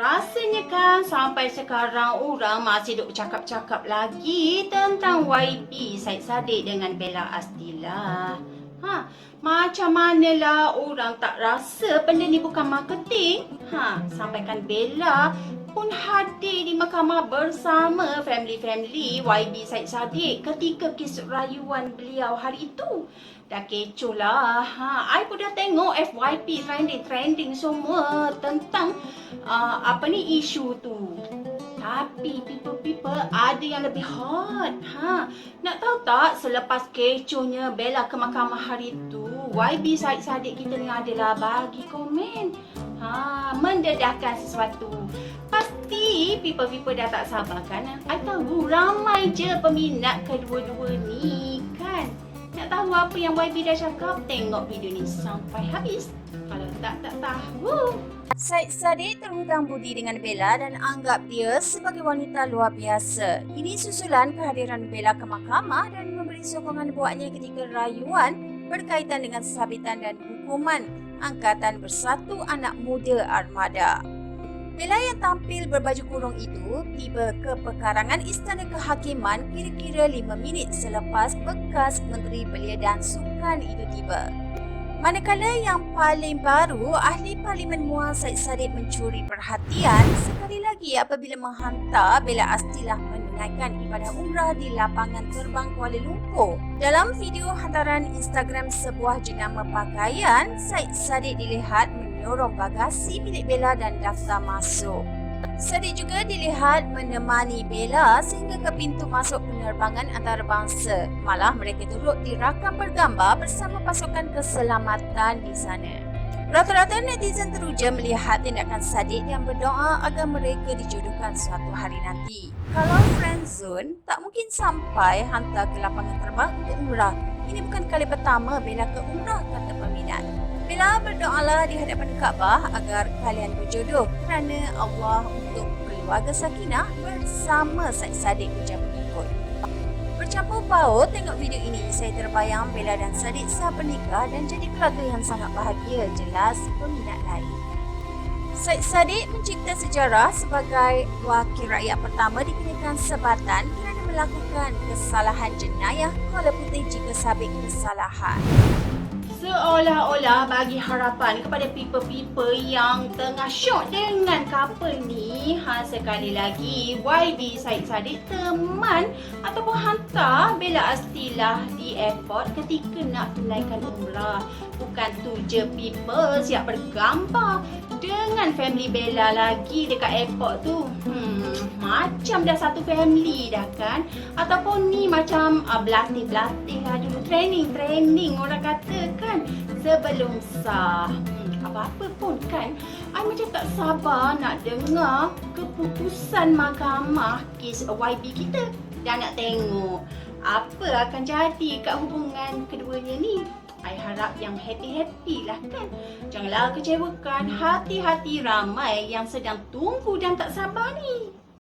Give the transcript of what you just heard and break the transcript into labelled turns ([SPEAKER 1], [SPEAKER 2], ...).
[SPEAKER 1] Rasanya kan sampai sekarang orang masih duk cakap-cakap lagi tentang YB Syed Saddiq dengan Bella Astila. Ha, macam manalah orang tak rasa benda ni bukan marketing? Ha, sampaikan Bella pun hadir di mahkamah bersama family-family YB Syed Saddiq ketika kes rayuan beliau hari itu. Dah kecoh lah. Ha, I pun dah tengok FYP trending-trending semua tentang uh, apa ni isu tu. Tapi people-people ada yang lebih hot. Ha, nak tahu tak selepas kecohnya Bella ke mahkamah hari tu, YB Syed Saddiq kita ni adalah bagi komen. Ha, mendedahkan sesuatu. Pasti people-people dah tak sabar kan? I tahu ramai je peminat kedua-dua ni kan? Nak tahu apa yang YB dah cakap? Tengok video ni sampai habis. Kalau tak, tak tahu.
[SPEAKER 2] Syed Saddiq terhutang budi dengan Bella dan anggap dia sebagai wanita luar biasa. Ini susulan kehadiran Bella ke mahkamah dan memberi sokongan buatnya ketika rayuan berkaitan dengan sabitan dan hukuman Angkatan Bersatu Anak Muda Armada. Bella yang tampil berbaju kurung itu tiba ke pekarangan Istana Kehakiman kira-kira 5 minit selepas bekas Menteri Belia dan Sukan itu tiba. Manakala yang paling baru, ahli Parlimen Muar Syed Saddiq mencuri perhatian sekali lagi apabila menghantar Bella Astilah menunaikan ibadah umrah di lapangan terbang Kuala Lumpur. Dalam video hantaran Instagram sebuah jenama pakaian, Syed Saddiq dilihat menyorong bagasi milik Bella dan daftar masuk. Saddiq juga dilihat menemani Bella sehingga ke pintu masuk penerbangan antarabangsa. Malah mereka turut dirakam bergambar bersama pasukan keselamatan di sana. Rata-rata netizen teruja melihat tindakan Saddiq yang berdoa agar mereka dijodohkan suatu hari nanti. Kalau friendzone, tak mungkin sampai hantar ke lapangan terbang untuk umrah. Ini bukan kali pertama Bella ke umrah kata peminat. Bella berdoalah di hadapan Kaabah agar kalian berjodoh kerana Allah untuk keluarga Sakinah bersama Syed Saddiq ujar pengikut. Bercampur baur tengok video ini, saya terbayang Bella dan Saddiq sah bernikah dan jadi keluarga yang sangat bahagia, jelas peminat lain. Syed Saddiq mencipta sejarah sebagai wakil rakyat pertama dikenakan sebatan kerana melakukan kesalahan jenayah Kuala Putih jika sabit kesalahan.
[SPEAKER 1] Seolah-olah bagi harapan kepada people-people yang tengah syok dengan couple ni. Ha, sekali lagi, YB Syed Saddiq teman ataupun hantar Bella Astilah di airport ketika nak tunaikan umrah. Bukan tu je people siap bergambar dengan family Bella lagi dekat airport tu. Hmm, macam dah satu family dah kan? Ataupun ni macam uh, belatih-belatih lah dulu. Training-training orang kata kan? Sebelum sah. Hmm, apa-apa pun kan? I macam tak sabar nak dengar keputusan mahkamah kes YB kita. Dan nak tengok apa akan jadi kat hubungan keduanya ni. I harap yang happy-happy lah kan. Janganlah kecewakan hati-hati ramai yang sedang tunggu dan tak sabar ni.